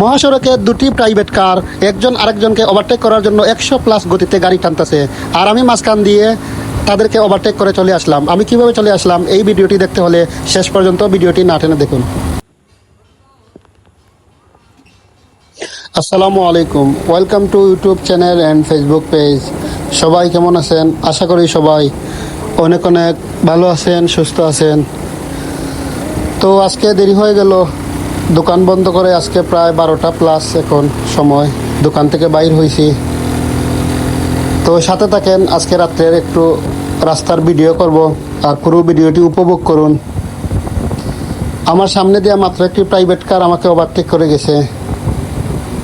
মহাসড়কে দুটি private car একজন আরেকজনকে ওভারটেক করার জন্য একশো প্লাস গতিতে গাড়ি টানতেছে। আর আমি মাঝখান দিয়ে তাদেরকে ওভারটেক করে চলে আসলাম। আমি কীভাবে চলে আসলাম? এই ভিডিওটি দেখতে হলে শেষ পর্যন্ত ভিডিওটি না টেনে দেখুন। আসসালামু আলাইকুম। Welcome to YouTube channel and Facebook page সবাই কেমন আছেন? আশা করি সবাই অনেক অনেক ভালো আছেন, সুস্থ আছেন। তো আজকে দেরি হয়ে গেল। দোকান বন্ধ করে আজকে প্রায় বারোটা প্লাস এখন সময়। দোকান থেকে বাইর হয়েছি তো সাথে থাকেন, আজকে রাত্রের একটু রাস্তার ভিডিও করব আর পুরো ভিডিওটি উপভোগ করুন। আমার সামনে দেওয়া মাত্র একটি প্রাইভেট কার আমাকে ওভারটেক করে গেছে।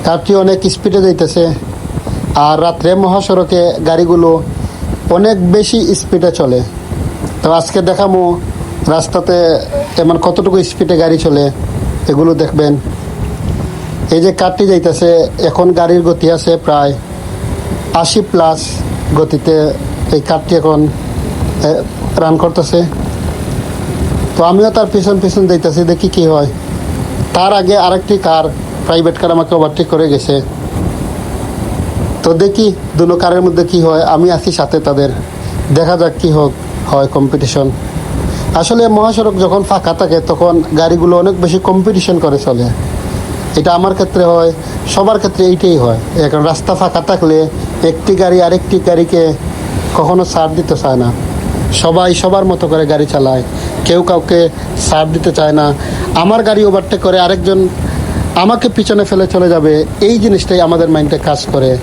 কারটি অনেক স্পিডে যাইতেছে আর রাত্রে মহাসড়কে গাড়িগুলো অনেক বেশি স্পিডে চলে। তো আজকে দেখামো রাস্তাতে এমন কতটুকু স্পিডে গাড়ি চলে। এগুলো দেখবেন। এই যে কারটি যাইতেছে, এখন গাড়ির গতি আছে প্রায় আশি প্লাস গতিতে এই কারটি এখন রান করতেছে। তো আমিও তার পিছন পিছন যাইতেছি, দেখি কি হয়। তার আগে আরেকটি কার প্রাইভেট কার আমাকে ওভারটেক করে গেছে। তো দেখি দুটো কারের মধ্যে কি হয়, আমি আছি সাথে তাদের। দেখা যাক কি হোক, হয় কম্পিটিশন আসলে মহাসড়ক যখন ফাঁকা থাকে, তখন গাড়িগুলো অনেক বেশি কম্পিটিশন করে চলে। এটা আমার ক্ষেত্রে হয়, সবার ক্ষেত্রে এইটাই হয়। এখন রাস্তা ফাঁকা থাকলে একটি গাড়ি আরেকটি গাড়িকে কখনো ছাড় দিতে চায় না। সবাই সবার মতো করে গাড়ি চালায়। কেউ কাউকে ছাড় দিতে চায় না। আমার গাড়ি ওভারটেক করে আরেকজন আমাকে পিছনে ফেলে চলে যাবে, এই জিনিসটাই আমাদের মাইন্ডে কাজ করে।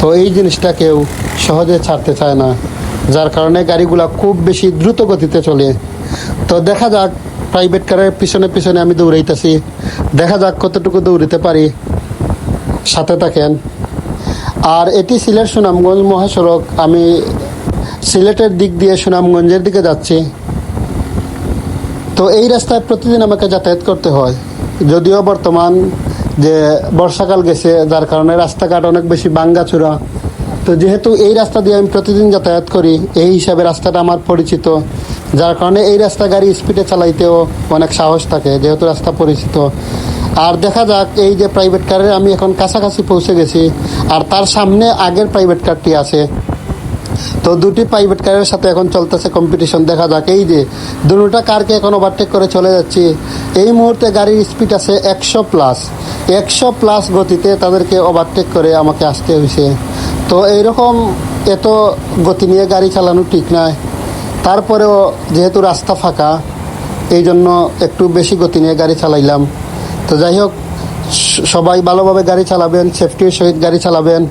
তো এই জিনিসটা কেউ সহজে ছাড়তে চায় না। যার কারণে গাড়িগুলা খুব বেশি দ্রুত গতিতে চলে। তো দেখা যাক প্রাইভেট কারের পিছনে পিছনে আমি দৌড়াইতেছি। দেখা যাক কতটুকু দৌড়িতে পারি। সাথে থাকেন। আর এটি সিলেট সুনামগঞ্জ মহাসড়ক। আমি সিলেটের দিক দিয়ে সুনামগঞ্জের দিকে যাচ্ছি। তো এই রাস্তায় প্রতিদিন আমাকে যাতায়াত করতে হয়। যদিও বর্তমান যে বর্ষাকাল গেছে, যার কারণে রাস্তাঘাট অনেক বেশি বাঙ্গাচূড়া তো যেহেতু এই রাস্তা দিয়ে আমি প্রতিদিন যাতায়াত করি, এই হিসাবে রাস্তাটা আমার পরিচিত। যার কারণে এই রাস্তা গাড়ি স্পিডে চালাইতেও অনেক সাহস থাকে, যেহেতু রাস্তা পরিচিত। আর দেখা যাক, এই যে প্রাইভেট কারে আমি এখন কাছাকাছি পৌঁছে গেছি, আর তার সামনে আগের প্রাইভেট কারটি আছে। তো দুটি প্রাইভেট কারের সাথে এখন চলতেছে কম্পিটিশন দেখা যাক, এই যে দুটা কারকে এখন ওভারটেক করে চলে যাচ্ছি। এই মুহূর্তে গাড়ির স্পিড আছে একশো প্লাস একশো প্লাস গতিতে তাদেরকে ওভারটেক করে আমাকে আসতে হয়েছে তো এইরকম এত গতি নিয়ে গাড়ি চালানো ঠিক নয় তারপরেও যেহেতু রাস্তা ফাঁকা এই জন্য একটু বেশি গতি নিয়ে গাড়ি চালাইলাম। তো যাই হোক সবাই ভালোভাবে গাড়ি চালাবেন সেফটির সহিত গাড়ি চালাবেন।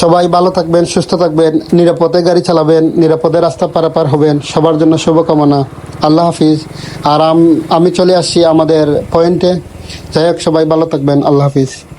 সবাই ভালো থাকবেন, সুস্থ থাকবেন, নিরাপদে গাড়ি চালাবেন, নিরাপদে রাস্তা পারাপার হবেন। সবার জন্য শুভকামনা। আল্লাহ হাফিজ। আর আমি চলে আসছি আমাদের পয়েন্টে যাই হোক, সবাই ভালো থাকবেন। আল্লাহ হাফিজ।